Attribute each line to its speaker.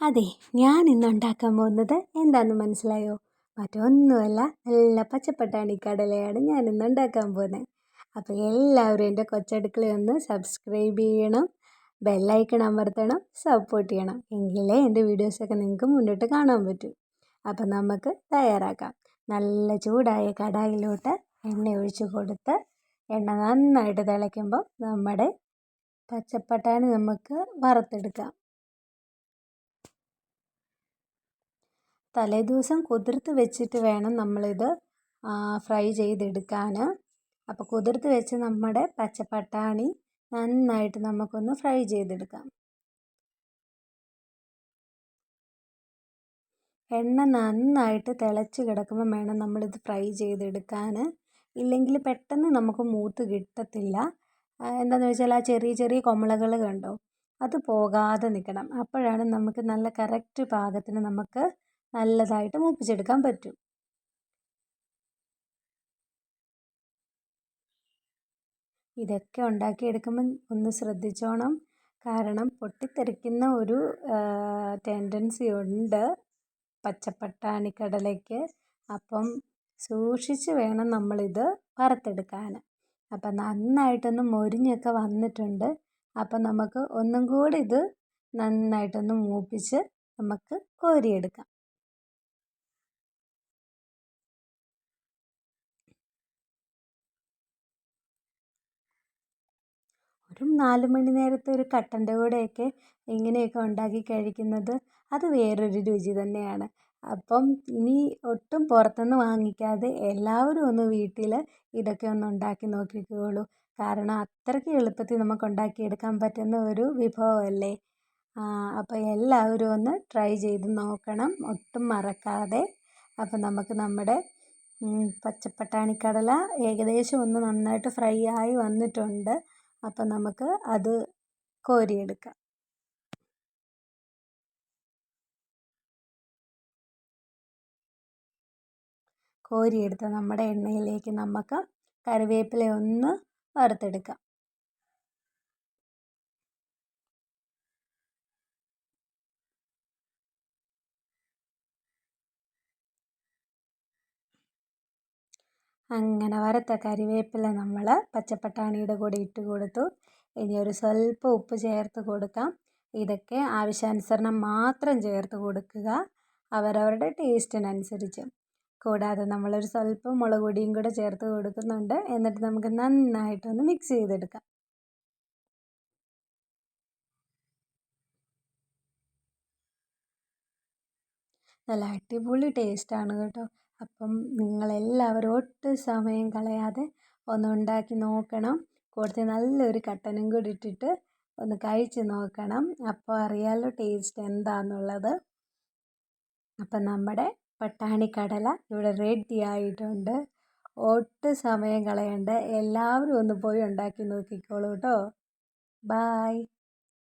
Speaker 1: അതെ ഞാൻ ഇന്ന് ഉണ്ടാക്കാൻ പോകുന്നത് എന്താണെന്ന് മനസ്സിലായോ? മറ്റൊന്നുമല്ല നല്ല പച്ചപ്പട്ടാണി കടലയാണ് ഞാൻ ഇന്ന് ഉണ്ടാക്കാൻ പോകുന്നത്. അപ്പോൾ എല്ലാവരും എന്റെ കൊച്ചടുക്കളയൊന്ന് സബ്സ്ക്രൈബ് ചെയ്യണം ബെല്ലൈക്കൺ അമർത്തണം സപ്പോർട്ട് ചെയ്യണം എങ്കിലേ എന്റെ വീഡിയോസൊക്കെ നിങ്ങൾക്ക് മുന്നോട്ട് കാണാൻ പറ്റൂ. അപ്പോൾ നമുക്ക് തയ്യാറാക്കാം. നല്ല ചൂടായ കടായിലോട്ട് എണ്ണ ഒഴിച്ച് കൊടുത്ത് എണ്ണ നന്നായിട്ട് തിളയ്ക്കുമ്പോൾ നമ്മുടെ പച്ചപ്പട്ടാണി നമുക്ക് വറുത്തെടുക്കാം. തലേദിവസം കുതിർത്ത് വെച്ചിട്ട് വേണം നമ്മളിത് ഫ്രൈ ചെയ്തെടുക്കാൻ അപ്പോൾ കുതിർത്ത് വെച്ച് നമ്മുടെ പച്ചപ്പട്ടാണി നന്നായിട്ട് നമുക്കൊന്ന് ഫ്രൈ ചെയ്തെടുക്കാം. എണ്ണ നന്നായിട്ട് തിളച്ച് കിടക്കുമ്പോൾ വേണം നമ്മളിത് ഫ്രൈ ചെയ്തെടുക്കാൻ ഇല്ലെങ്കിൽ പെട്ടെന്ന് നമുക്ക് മൂത്ത് കിട്ടത്തില്ല. എന്താണെന്ന് വെച്ചാൽ ആ ചെറിയ ചെറിയ കൊമളകൾ കണ്ടോ? അത് പോകാതെ നിൽക്കണം. അപ്പോഴാണ് നമുക്ക് നല്ല കറക്റ്റ് പാകത്തിന് നമുക്ക് നല്ലതായിട്ട് മൂപ്പിച്ചെടുക്കാൻ പറ്റും. ഇതൊക്കെ ഉണ്ടാക്കിയെടുക്കുമ്പം ഒന്ന് ശ്രദ്ധിച്ചോണം. കാരണം പൊട്ടിത്തെറിക്കുന്ന ഒരു ടെൻഡൻസി ഉണ്ട് പച്ചപ്പട്ടാണിക്കടലയ്ക്ക് അപ്പം സൂക്ഷിച്ച് വേണം നമ്മളിത് വറുത്തെടുക്കാൻ. അപ്പം നന്നായിട്ടൊന്ന് മൊരിഞ്ഞൊക്കെ വന്നിട്ടുണ്ട്. അപ്പം നമുക്ക് ഒന്നും കൂടി ഇത് നന്നായിട്ടൊന്ന് മൂപ്പിച്ച് നമുക്ക് കോരിയെടുക്കാം. ഒരു നാല് മണി നേരത്തെ ഒരു കട്ടന്റെ കൂടെയൊക്കെ ഇങ്ങനെയൊക്കെ ഉണ്ടാക്കി കഴിക്കുന്നത് അത് വേറൊരു രുചി തന്നെയാണ്. അപ്പം ഇനി ഒട്ടും പുറത്തുനിന്ന് വാങ്ങിക്കാതെ എല്ലാവരും ഒന്ന് വീട്ടിൽ ഇതൊക്കെ ഒന്ന് ഉണ്ടാക്കി നോക്കിക്കോളൂ. കാരണം അത്രയ്ക്ക് എളുപ്പത്തിൽ നമുക്ക് ഉണ്ടാക്കിയെടുക്കാൻ പറ്റുന്ന ഒരു വിഭവമല്ലേ? അപ്പോൾ എല്ലാവരും ഒന്ന് ട്രൈ ചെയ്ത് നോക്കണം. ഒട്ടും മറക്കാതെ. അപ്പം നമുക്ക് നമ്മുടെ പച്ചപ്പട്ടാണിക്കടല ഏകദേശം ഒന്ന് നന്നായിട്ട് ഫ്രൈ ആയി വന്നിട്ടുണ്ട്. അപ്പം നമുക്ക് അത് കോരിയെടുക്കാം. കോരിയെടുത്ത നമ്മുടെ എണ്ണയിലേക്ക് നമുക്ക് കറിവേപ്പില ഒന്ന് വറുത്തെടുക്കാം. അങ്ങനെ വറുത്ത കരിവേപ്പില നമ്മൾ പച്ചപ്പട്ടാണിയുടെ കൂടെ ഇട്ട് കൊടുത്തു. ഇനി ഒരു സ്വല്പം ഉപ്പ് ചേർത്ത് കൊടുക്കാം. ഇതൊക്കെ ആവശ്യാനുസരണം മാത്രം ചേർത്ത് കൊടുക്കുക. അവരവരുടെ ടേസ്റ്റിനനുസരിച്ച്. കൂടാതെ നമ്മളൊരു സ്വല്പം മുളക് പൊടിയും കൂടെ ചേർത്ത് കൊടുക്കുന്നുണ്ട്. എന്നിട്ട് നമുക്ക് നന്നായിട്ടൊന്ന് മിക്സ് ചെയ്തെടുക്കാം. നല്ല അടിപൊളി ടേസ്റ്റാണ് കേട്ടോ. അപ്പം നിങ്ങളെല്ലാവരും ഒട്ടും സമയം കളയാതെ ഒന്ന് ഉണ്ടാക്കി നോക്കണം. കൂടുതൽ നല്ലൊരു കട്ടനും കൂടി ഇട്ടിട്ട് ഒന്ന് കഴിച്ച് നോക്കണം. അപ്പോൾ അറിയാലോ ടേസ്റ്റ് എന്താണെന്നുള്ളത് അപ്പം നമ്മുടെ പട്ടാണി കടല ഇവിടെ റെഡി ആയിട്ടുണ്ട്. ഒട്ടും സമയം കളയണ്ട. എല്ലാവരും ഒന്ന് പോയി ഉണ്ടാക്കി നോക്കിക്കോളൂ കേട്ടോ. ബായ്